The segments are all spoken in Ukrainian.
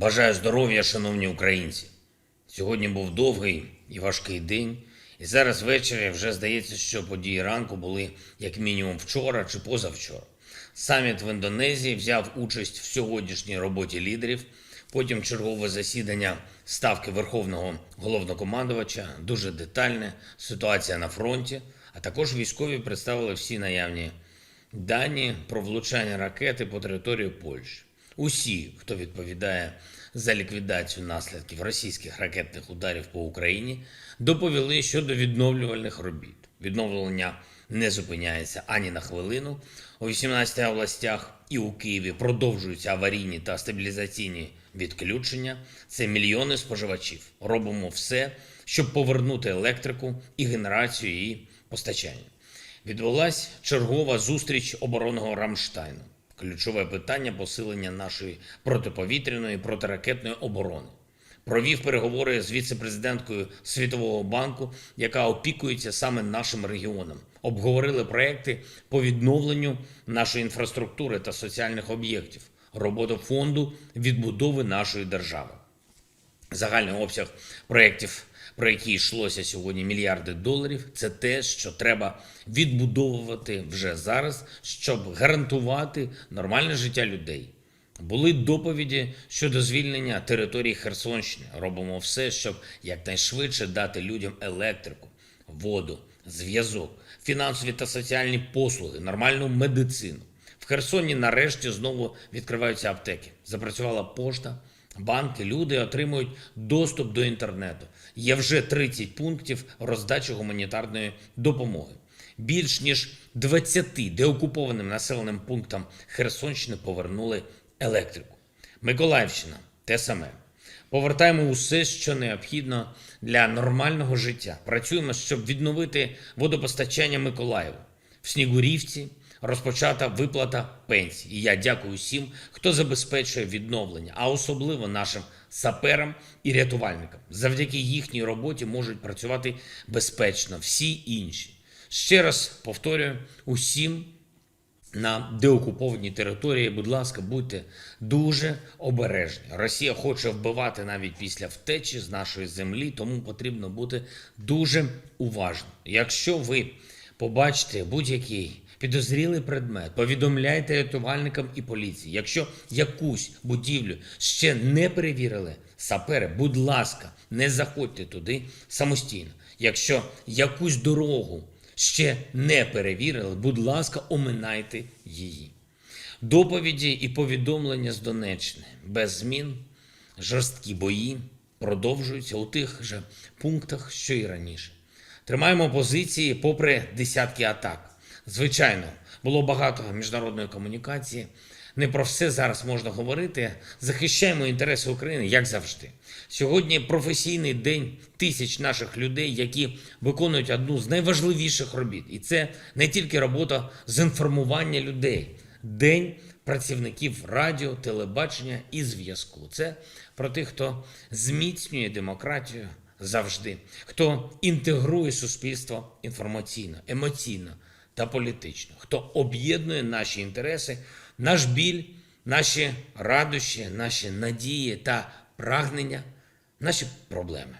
Бажаю здоров'я, шановні українці. Сьогодні був довгий і важкий день, і зараз ввечері вже здається, що події ранку були як мінімум вчора чи позавчора. Саміт в Індонезії взяв участь в сьогоднішній роботі лідерів. Потім чергове засідання ставки Верховного головнокомандувача, дуже детальне, ситуація на фронті, а також військові представили всі наявні дані про влучання ракети по території Польщі. Усі, хто відповідає за ліквідацію наслідків російських ракетних ударів по Україні, доповіли щодо відновлювальних робіт. Відновлення не зупиняється ані на хвилину. У 18 областях і у Києві продовжуються аварійні та стабілізаційні відключення. Це мільйони споживачів. Робимо все, щоб повернути електрику і генерацію і постачання. Відбулась чергова зустріч оборонного Рамштайну. Ключове питання посилення нашої протиповітряної протиракетної оборони. Провів переговори з віце-президенткою Світового банку, яка опікується саме нашим регіоном. Обговорили проекти по відновленню нашої інфраструктури та соціальних об'єктів, роботу фонду відбудови нашої держави. Загальний обсяг проєктів, про які йшлося сьогодні мільярди доларів, це те, що треба відбудовувати вже зараз, щоб гарантувати нормальне життя людей. Були доповіді щодо звільнення території Херсонщини. Робимо все, щоб якнайшвидше дати людям електрику, воду, зв'язок, фінансові та соціальні послуги, нормальну медицину. В Херсоні нарешті знову відкриваються аптеки. Запрацювала пошта, банки, люди отримують доступ до інтернету. Є вже 30 пунктів роздачі гуманітарної допомоги. Більш ніж 20 деокупованим населеним пунктам Херсонщини повернули електрику. Миколаївщина те саме. Повертаємо усе, що необхідно для нормального життя. Працюємо, щоб відновити водопостачання Миколаєву. В Снігурівці розпочата виплата пенсій. І я дякую всім, хто забезпечує відновлення, а особливо нашим саперам і рятувальникам. Завдяки їхній роботі можуть працювати безпечно всі інші. Ще раз повторюю усім на деокупованій території, будь ласка, будьте дуже обережні. Росія хоче вбивати навіть після втечі з нашої землі, тому потрібно бути дуже уважним. Якщо ви побачите будь-який підозрілий предмет, повідомляйте рятувальникам і поліції. Якщо якусь будівлю ще не перевірили сапери, будь ласка, не заходьте туди самостійно. Якщо якусь дорогу ще не перевірили, будь ласка, оминайте її. Доповіді і повідомлення з Донеччини без змін, жорсткі бої продовжуються у тих же пунктах, що і раніше. Тримаємо позиції попри десятки атак. Звичайно, було багато міжнародної комунікації. Не про все зараз можна говорити. Захищаємо інтереси України, як завжди. Сьогодні професійний день тисяч наших людей, які виконують одну з найважливіших робіт. І це не тільки робота з інформування людей, день працівників радіо, телебачення і зв'язку. Це про тих, хто зміцнює демократію завжди, хто інтегрує суспільство інформаційно, емоційно та політично, хто об'єднує наші інтереси, наш біль, наші радощі, наші надії та прагнення, наші проблеми.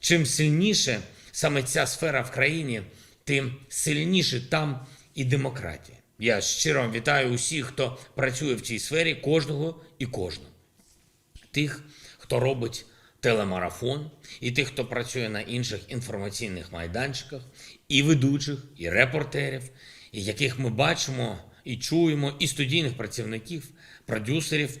Чим сильніше саме ця сфера в країні, тим сильніше там і демократія. Я щиро вітаю усіх, хто працює в цій сфері, кожного і кожну. Тих, хто робить телемарафон, і тих, хто працює на інших інформаційних майданчиках, і ведучих, і репортерів, і яких ми бачимо і чуємо, і студійних працівників, продюсерів,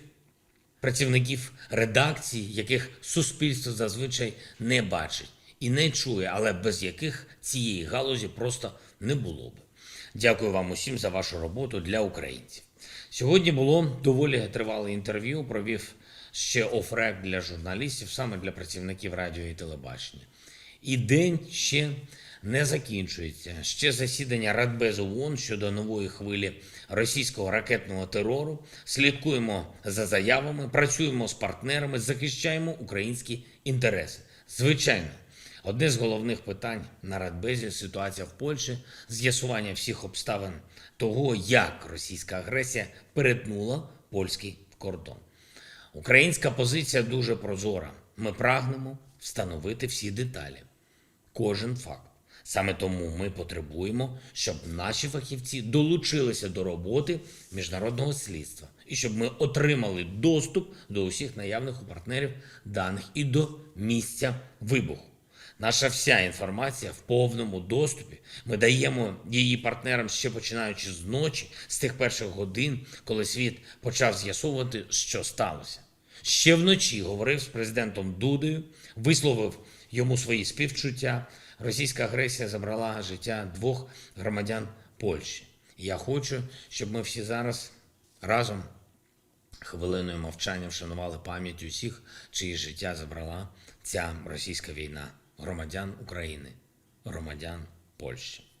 працівників редакцій, яких суспільство зазвичай не бачить і не чує, але без яких цієї галузі просто не було б. Дякую вам усім за вашу роботу для українців. Сьогодні було доволі тривале інтерв'ю. Провів ще офрек для журналістів, саме для працівників радіо і телебачення. І день ще не закінчується. Ще засідання Радбезу ООН щодо нової хвилі російського ракетного терору. Слідкуємо за заявами, працюємо з партнерами, захищаємо українські інтереси. Звичайно, одне з головних питань на Радбезі ситуація в Польщі, з'ясування всіх обставин того, як російська агресія перетнула польський кордон. Українська позиція дуже прозора. Ми прагнемо встановити всі деталі, кожен факт. Саме тому ми потребуємо, щоб наші фахівці долучилися до роботи міжнародного слідства і щоб ми отримали доступ до усіх наявних у партнерів даних і до місця вибуху. Наша вся інформація в повному доступі. Ми даємо її партнерам ще починаючи з ночі, з тих перших годин, коли світ почав з'ясовувати, що сталося. Ще вночі говорив з президентом Дудою, висловив йому свої співчуття. Російська агресія забрала життя двох громадян Польщі. Я хочу, щоб ми всі зараз разом хвилиною мовчання вшанували пам'ять усіх, чиї життя забрала ця російська війна, громадян України, громадян Польщі.